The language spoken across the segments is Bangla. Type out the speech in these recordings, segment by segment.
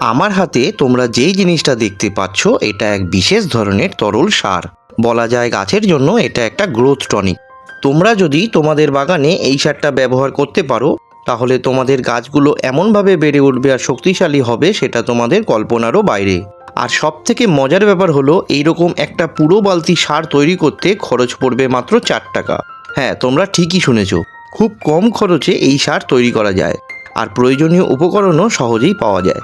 আমার হাতে তোমরা যেই জিনিসটা দেখতে পাচ্ছ, এটা এক বিশেষ ধরনের তরল সার। বলা যায় গাছের জন্য এটা একটা গ্রোথ টনিক তোমরা যদি তোমাদের বাগানে এই সারটা ব্যবহার করতে পারো, তাহলে তোমাদের গাছগুলো এমনভাবে বেড়ে উঠবে আর শক্তিশালী হবে সেটা তোমাদের কল্পনারও বাইরে। আর সব থেকে মজার ব্যাপার হলো, এইরকম একটা পুরো বালতি সার তৈরি করতে খরচ পড়বে মাত্র চার টাকা। হ্যাঁ তোমরা ঠিকই শুনেছ, খুব কম খরচে এই সার তৈরি করা যায়। আর প্রয়োজনীয় উপকরণও সহজেই পাওয়া যায়।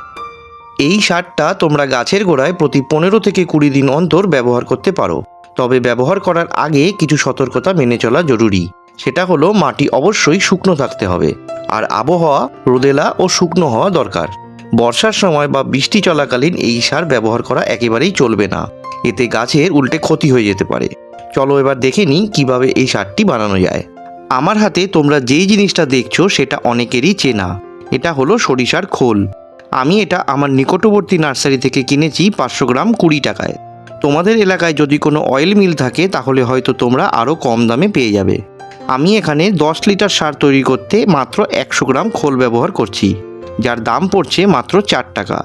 এই সারটা তোমরা গাছের গোড়ায় প্রতি পনেরো থেকে কুড়ি দিন অন্তর ব্যবহার করতে পারো। তবে ব্যবহার করার আগে কিছু সতর্কতা মেনে চলা জরুরি। সেটা হলো মাটি অবশ্যই শুকনো থাকতে হবে। আর আবহাওয়া, রোদেলা ও শুকনো হওয়া দরকার। বর্ষার সময় বা বৃষ্টি চলাকালীন এই সার ব্যবহার করা একেবারেই চলবে না। এতে গাছের উল্টে ক্ষতি হয়ে যেতে পারে। চলো এবার দেখে নিই কীভাবে এই সারটি বানানো যায়। আমার হাতে তোমরা যেই জিনিসটা দেখছ সেটা অনেকেরই চেনা। এটা হলো সরিষার খোল। আমি এটা আমার নিকটবর্তী নার্সারি থেকে কিনেছি পাঁচশো গ্রাম কুড়ি টাকায়। তোমাদের এলাকায় যদি কোনো অয়েল মিল থাকে, তাহলে হয়তো তোমরা আরও কম দামে পেয়ে যাবে। আমি এখানে দশ লিটার সার তৈরি করতে মাত্র একশো গ্রাম খোল ব্যবহার করছি, যার দাম পড়ছে মাত্র চার টাকা।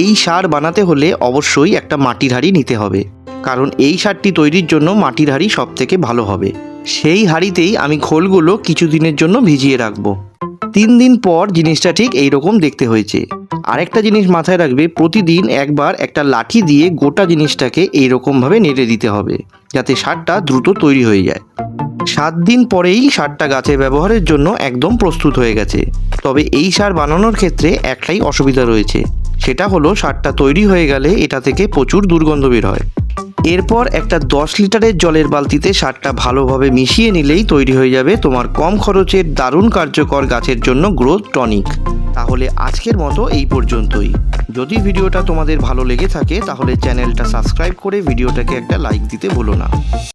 এই সার বানাতে হলে অবশ্যই একটা মাটির হাঁড়ি নিতে হবে, কারণ এই সারটি তৈরির জন্য মাটির হাঁড়ি সব থেকে ভালো হবে। সেই হাঁড়িতেই আমি খোলগুলো কিছুদিনের জন্য ভিজিয়ে রাখব। তিন দিন পর জিনিসটা ঠিক এই রকম দেখতে হয়েছে। আরেকটা জিনিস মাথায় রাখবে, প্রতিদিন একবার একটা লাঠি দিয়ে গোটা জিনিসটাকে এইরকমভাবে নেড়ে দিতে হবে, যাতে সারটা দ্রুত তৈরি হয়ে যায়। সাত দিন পরেই সারটা গাছে ব্যবহারের জন্য একদম প্রস্তুত হয়ে গেছে। তবে এই সার বানানোর ক্ষেত্রে একটাই অসুবিধা রয়েছে, সেটা হলো সারটা তৈরি হয়ে গেলে এটা থেকে প্রচুর দুর্গন্ধ বের হয়। এরপর একটা দশ লিটারের জলের বালতিতে সারটা ভালোভাবে মিশিয়ে নিলেই তৈরি হয়ে যাবে তোমার কম খরচের দারুণ কার্যকর গাছের জন্য গ্রোথ টনিক। তাহলে আজকের মতো এই পর্যন্তই। যদি ভিডিওটা তোমাদের ভালো লেগে থাকে, তাহলে চ্যানেলটা সাবস্ক্রাইব করে ভিডিওটাকে একটা লাইক দিতে ভুলো না।